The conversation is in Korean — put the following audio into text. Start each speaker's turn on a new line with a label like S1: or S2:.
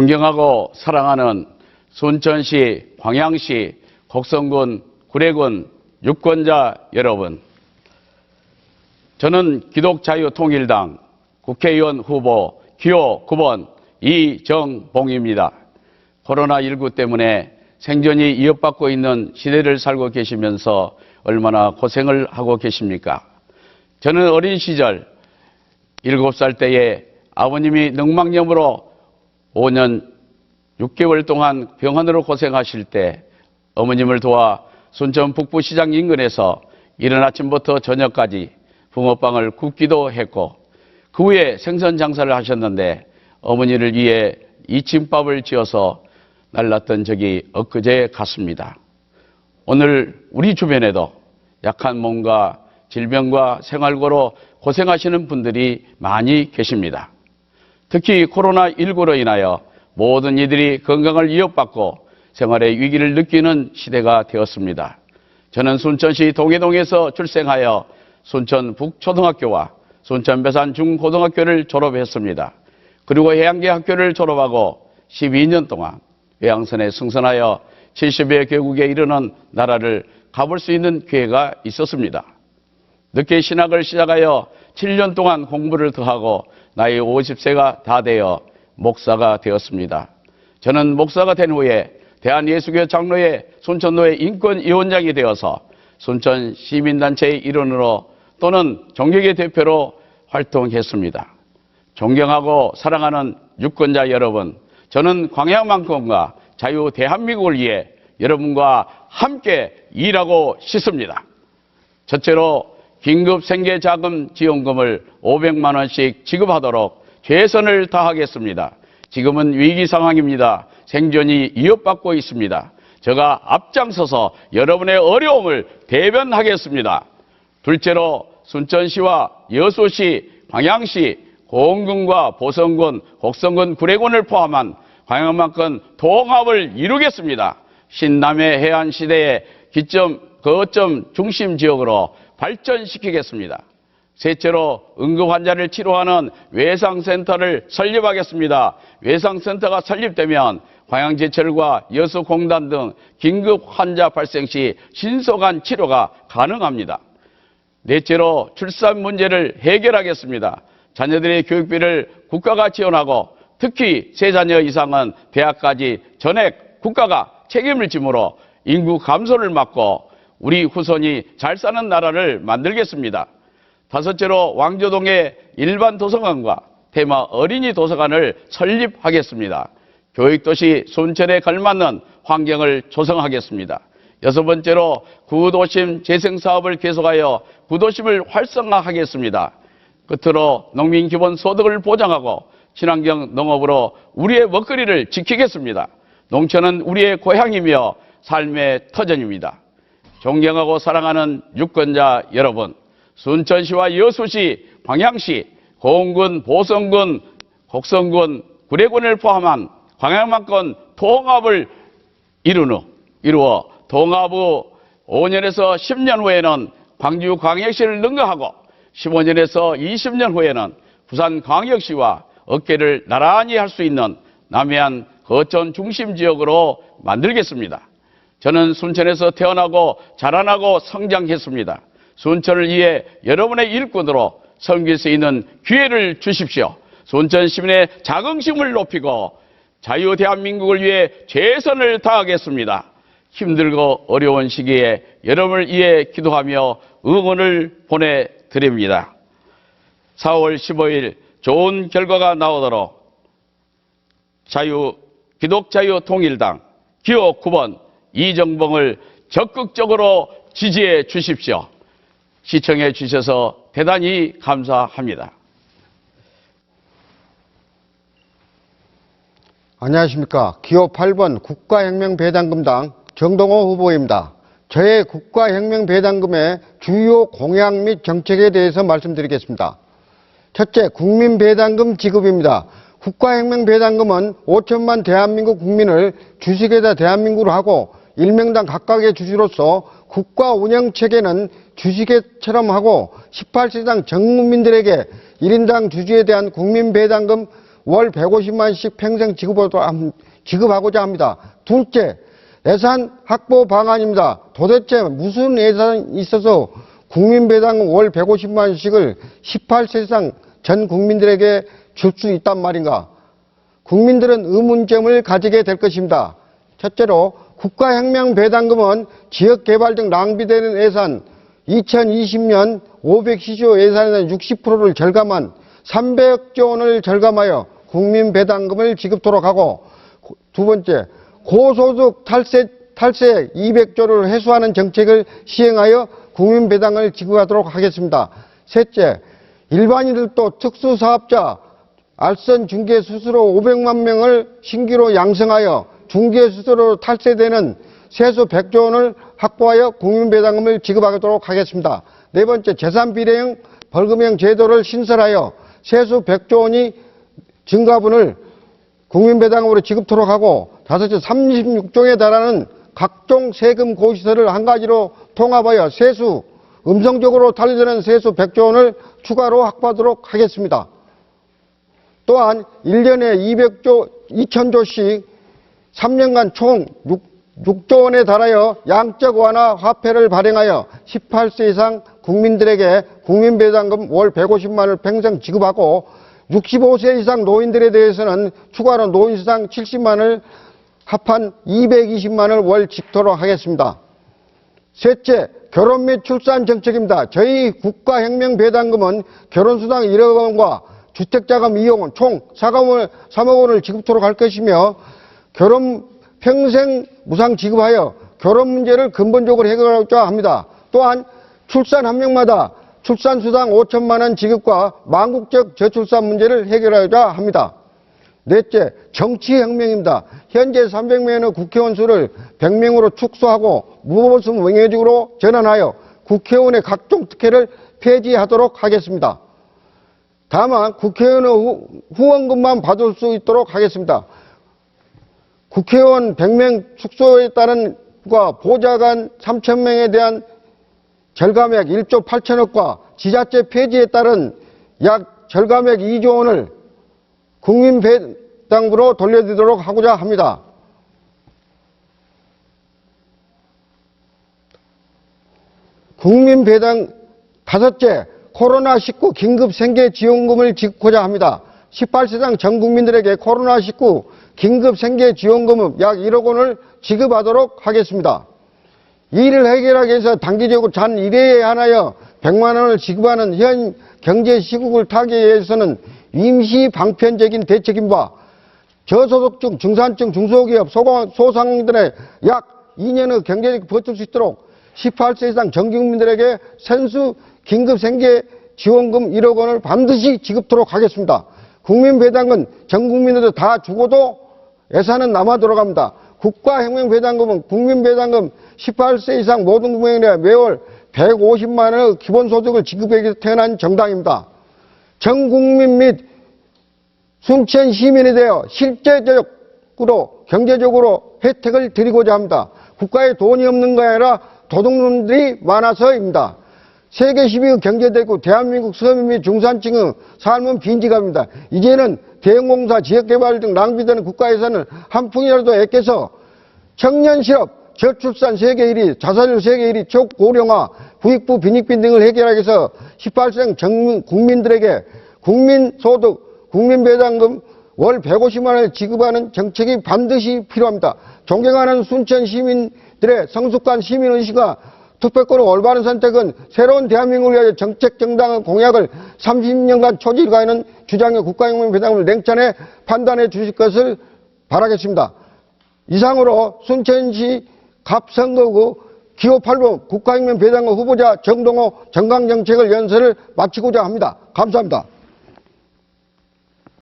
S1: 존경하고 사랑하는 순천시, 광양시, 곡성군, 구례군 유권자 여러분. 저는 기독자유통일당 국회의원 후보 기호 9번 이정봉입니다. 코로나19 때문에 생존이 위협받고 있는 시대를 살고 계시면서 얼마나 고생을 하고 계십니까? 저는 어린 시절 7살 때에 아버님이 늑막염으로 5년 6개월 동안 병원으로 고생하실 때 어머님을 도와 순천 북부시장 인근에서 이른 아침부터 저녁까지 붕어빵을 굽기도 했고 그 후에 생선 장사를 하셨는데 어머니를 위해 이침밥을 지어서 날랐던 적이 엊그제 같습니다. 오늘 우리 주변에도 약한 몸과 질병과 생활고로 고생하시는 분들이 많이 계십니다. 특히 코로나19로 인하여 모든 이들이 건강을 위협받고 생활의 위기를 느끼는 시대가 되었습니다. 저는 순천시 동해동에서 출생하여 순천 북초등학교와 순천 배산 중고등학교를 졸업했습니다. 그리고 해양계 학교를 졸업하고 12년 동안 외양선에 승선하여 70여 개국에 이르는 나라를 가볼 수 있는 기회가 있었습니다. 늦게 신학을 시작하여 7년 동안 공부를 더하고 나이 50세가 다 되어 목사가 되었습니다. 저는 목사가 된 후에 대한예수교 장로회 순천노회 인권위원장이 되어서 순천 시민단체의 일원으로 또는 종교계 대표로 활동했습니다. 존경하고 사랑하는 유권자 여러분, 저는 광야만큼과 자유 대한민국을 위해 여러분과 함께 일하고 싶습니다. 첫째로 긴급 생계자금 지원금을 500만 원씩 지급하도록 최선을 다하겠습니다. 지금은 위기 상황입니다. 생존이 위협받고 있습니다. 제가 앞장서서 여러분의 어려움을 대변하겠습니다. 둘째로 순천시와 여수시, 광양시, 고흥군과 보성군, 곡성군, 구례군을 포함한 광양만큼 통합을 이루겠습니다. 신남해 해안 시대의 기점, 거점 중심 지역으로 발전시키겠습니다. 셋째로 응급 환자를 치료하는 외상센터를 설립하겠습니다. 외상센터가 설립되면 광양제철과 여수공단 등 긴급 환자 발생 시 신속한 치료가 가능합니다. 넷째로 출산 문제를 해결하겠습니다. 자녀들의 교육비를 국가가 지원하고 특히 세 자녀 이상은 대학까지 전액 국가가 책임을 지므로 인구 감소를 막고 우리 후손이 잘 사는 나라를 만들겠습니다. 다섯째로 왕조동에 일반 도서관과 테마 어린이 도서관을 설립하겠습니다. 교육도시 순천에 걸맞는 환경을 조성하겠습니다. 여섯 번째로 구도심 재생 사업을 계속하여 구도심을 활성화하겠습니다. 끝으로 농민 기본 소득을 보장하고 친환경 농업으로 우리의 먹거리를 지키겠습니다. 농촌은 우리의 고향이며 삶의 터전입니다. 존경하고 사랑하는 유권자 여러분, 순천시와 여수시, 광양시, 고흥군, 보성군, 곡성군, 구례군을 포함한 광양만권 통합을 이루는, 이루어 통합 후 5년에서 10년 후에는 광주 광역시를 능가하고 15년에서 20년 후에는 부산 광역시와 어깨를 나란히 할 수 있는 남해안 거천 중심 지역으로 만들겠습니다. 저는 순천에서 태어나고 자라나고 성장했습니다. 순천을 위해 여러분의 일꾼으로 섬길 수 있는 기회를 주십시오. 순천 시민의 자긍심을 높이고 자유 대한민국을 위해 최선을 다하겠습니다. 힘들고 어려운 시기에 여러분을 위해 기도하며 응원을 보내드립니다. 4월 15일 좋은 결과가 나오도록 자유, 기독자유 통일당 기호 9번 이정봉을 적극적으로 지지해 주십시오. 시청해 주셔서 대단히 감사합니다.
S2: 안녕하십니까. 기호 8번 국가혁명배당금당 정동호 후보입니다. 저의 국가혁명배당금의 주요 공약 및 정책에 대해서 말씀드리겠습니다. 첫째, 국민배당금 지급입니다. 국가혁명배당금은 5천만 대한민국 국민을 주식에다 대한민국으로 하고 일명당 각각의 주주로서 국가 운영 체계는 주식회처럼 하고 18세당 전 국민들에게 1인당 주주에 대한 국민 배당금 월 150만씩 평생 지급하고자 합니다. 둘째, 예산 확보 방안입니다. 도대체 무슨 예산이 있어서 국민 배당 월 150만씩을 18세 이상 전 국민들에게 줄 수 있단 말인가? 국민들은 의문점을 가지게 될 것입니다. 첫째로 국가혁명 배당금은 지역개발 등 낭비되는 예산 2020년 500시조 예산의 60%를 절감한 300조 원을 절감하여 국민 배당금을 지급토록 하고 고- 두 번째 고소득 탈세, 탈세 200조를 회수하는 정책을 시행하여 국민 배당을 지급하도록 하겠습니다. 셋째 일반인들도 특수사업자 알선 중개 수수료 500만 명을 신규로 양성하여 중개 수수료로 탈세되는 세수 100조 원을 확보하여 국민배당금을 지급하도록 하겠습니다. 네 번째 재산비례형 벌금형 제도를 신설하여 세수 100조 원이 증가분을 국민배당으로 지급토록 하고 다섯째 36종에 달하는 각종 세금 고시세를 한 가지로 통합하여 세수 음성적으로 탈려되는 세수 100조 원을 추가로 확보하도록 하겠습니다. 또한 1년에 200조, 2000조씩 3년간 총 6, 조 원에 달하여 양적 완화 화폐를 발행하여 18세 이상 국민들에게 국민배당금 월 150만을 평생 지급하고 65세 이상 노인들에 대해서는 추가로 노인수당 70만을 합한 220만을 월 집도록 하겠습니다. 셋째, 결혼 및 출산 정책입니다. 저희 국가혁명배당금은 결혼수당 1억 원과 주택자금 2억 원, 총 4억 원, 3억 원을 지급토록 할 것이며 결혼 평생 무상 지급하여 결혼 문제를 근본적으로 해결하고자 합니다. 또한 출산 한 명마다 출산 수당 5천만 원 지급과 망국적 저출산 문제를 해결하고자 합니다. 넷째, 정치혁명입니다. 현재 300명의 국회의원 수를 100명으로 축소하고 무보수 명예직으로 전환하여 국회의원의 각종 특혜를 폐지하도록 하겠습니다. 다만 국회의원의 후- 후원금만 받을 수 있도록 하겠습니다. 국회의원 100명 축소에 따른 과 보좌관 3,000명에 대한 절감액 1조 8천억과 지자체 폐지에 따른 약 절감액 2조 원을 국민배당부로 돌려드리도록 하고자 합니다. 국민배당 다섯째, 코로나19 긴급 생계 지원금을 지급하고자 합니다. 18세상 전 국민들에게 코로나19 긴급 생계 지원금은 약 1억 원을 지급하도록 하겠습니다. 이를 해결하기 위해서 단기적으로 잔 1회에 한하여 100만 원을 지급하는 현 경제 시국을 타기 위해서는 임시 방편적인 대책인 바 저소득층, 중산층, 중소기업, 소상공인들의 약 2년의 경제적 버틸 수 있도록 18세 이상 전 국민들에게 sen수 긴급 생계 지원금 1억 원을 반드시 지급토록 하겠습니다. 국민배당은 전 국민들도 다 주고도 예산은 남아 돌아갑니다. 국가혁명배당금은 국민배당금 18세 이상 모든 국민에 매월 150만 원의 기본소득을 지급하기 태어난 정당입니다. 전 국민 및 순천 시민에 대하여 실제적으로 경제적으로 혜택을 드리고자 합니다. 국가에 돈이 없는 게 아니라 도둑놈들이 많아서입니다. 세계 10위 경제대국 대한민국 서민 및 중산층의 삶은 빈지갑니다. 이제는 대형공사, 지역개발 등 낭비되는 국가 예산을 한 푼이라도 아껴서 청년 실업, 저출산 세계 1위, 자살률 세계 1위, 초고령화, 부익부 빈익빈 등을 해결하기 위해서 18세 전 국민들에게 국민소득, 국민배당금 월 150만 원을 지급하는 정책이 반드시 필요합니다. 존경하는 순천 시민들의 성숙한 시민의식과 투표권의 올바른 선택은 새로운 대한민국을 위하여 정책 정당의 공약을 30년간 초질가하는 주장의 국가혁명 배당을 냉철에 판단해 주실 것을 바라겠습니다. 이상으로 순천시 갑선거구 기호 8번 국가혁명 배당의 후보자 정동호 정강정책을 연설을 마치고자 합니다. 감사합니다.